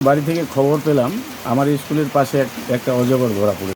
বাড়ি থেকে খবর পেলাম, আমার স্কুলের পাশে একটা অজগর ধরা পড়ে।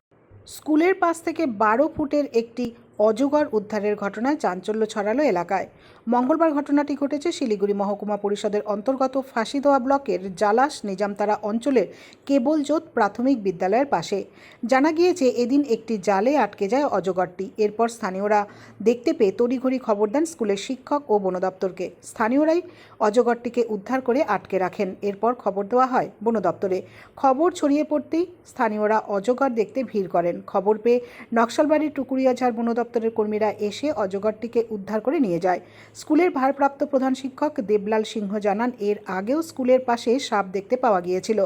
স্কুলের পাশ থেকে বারো ফুটের একটি অজগর উদ্ধারের ঘটনায় চাঞ্চল্য ছড়ালো এলাকায়। মঙ্গলবার ঘটনাটি ঘটেছে শিলিগুড়ি মহকুমা পরিষদের অন্তর্গত ফাঁসিদোয়া ব্লকের জালাস নিজামতারা অঞ্চলের কেবলজোত প্রাথমিক বিদ্যালয়ের পাশে। জানা গিয়েছে, এদিন একটি জালে আটকে যায় অজগরটি। এরপর স্থানীয়রা দেখতে পেয়ে তড়িঘড়ি খবর দেন স্কুলের শিক্ষক ও বন দপ্তরকে। স্থানীয়রাই অজগরটিকে উদ্ধার করে আটকে রাখেন। এরপর খবর দেওয়া হয় বন দপ্তরে। খবর ছড়িয়ে পড়তেই স্থানীয়রা অজগর দেখতে ভিড় করেন। খবর পেয়ে নকশালবাড়ির টুকুরিয়াঝাড় বন দপ্তরের কর্মীরা এসে অজগরটিকে উদ্ধার করে নিয়ে যায়। স্কুলের ভারপ্রাপ্ত প্রধান শিক্ষক দেবলাল সিংহ জানান, এর আগেও স্কুলের পাশে সাপ দেখতে পাওয়া গিয়েছিল।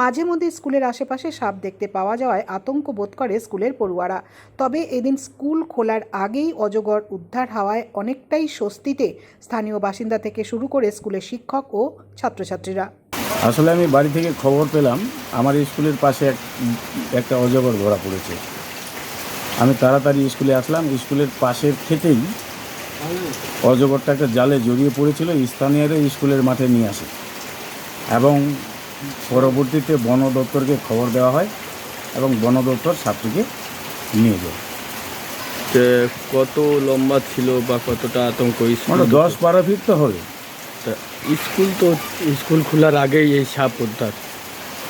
মাঝে মধ্যে স্কুলের আশেপাশে সাপ দেখতে পাওয়া যাওয়ায় আতঙ্ক বোধ করে স্কুলের পড়ুয়ারা। তবে এদিন স্কুল খোলার আগেই অজগর উদ্ধার হওয়ায় অনেকটাই স্বস্তিতে স্থানীয় বাসিন্দা থেকে শুরু করে স্কুলের শিক্ষক ও ছাত্রছাত্রীরা। আসলে আমি বাড়ি থেকে খবর পেলাম, আমার স্কুলের পাশে একটা অজগর ধরা পড়েছে। আমি তাড়াতাড়ি স্কুলে আসলাম স্কুলের পাশের থেকেই অজগরটা একটা জালে জড়িয়ে পড়েছিল স্থানীয়রা স্কুলের মাঠে নিয়ে আসে। এবং পরবর্তীতে বন দপ্তরকে খবর দেওয়া হয় এবং বন দপ্তর ছাত্রীকে নিয়ে যায়। কত লম্বা ছিল বা কতটা আতঙ্ক মানে দশ বারো ফিট তো হবে। স্কুল তো স্কুল খোলার আগেই এই সাপ উদ্ধার।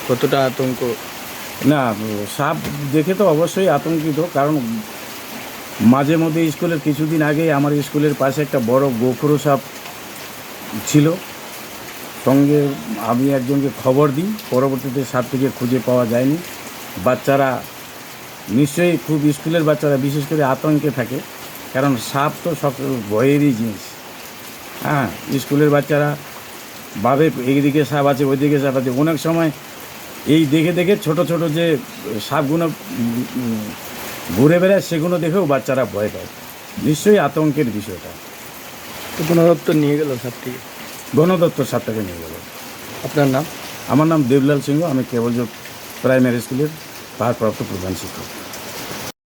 কতটা আতঙ্ক? না, সাপ দেখে তো অবশ্যই আতঙ্কিত, কারণ মাঝে মধ্যে স্কুলের কিছুদিন আগে আমার স্কুলের পাশে একটা বড় গোখরো সাপ ছিল। সঙ্গে আমি একজনকে খবর দিই, পরবর্তীতে সাপটিকে খুঁজে পাওয়া যায়নি। বাচ্চারা নিশ্চয়ই খুব স্কুলের বাচ্চারা, বিশেষ করে আতঙ্কে থাকে, কারণ সাপ তো সকল ভয়েরই জিনিস। হ্যাঁ স্কুলের বাচ্চারা ভাবে এইদিকে সাপ আছে ওইদিকে সাপ আছে। অনেক সময় এই দেখে দেখে ছোট ছোট যে সাপগুলো ঘুরে বেড়ায় সেগুলো দেখেও বাচ্চারা ভয় পায়। নিশ্চয়ই আতঙ্কের বিষয়টা। তো কোনো দপ্তর নিয়ে গেল সাপটি গণদত্তর সাপটাকে নিয়ে গেল। আপনার নাম? আমার নাম দেবলাল সিংহ আমি কেবল প্রাইমারি স্কুলের ভারপ্রাপ্ত প্রধান শিক্ষক।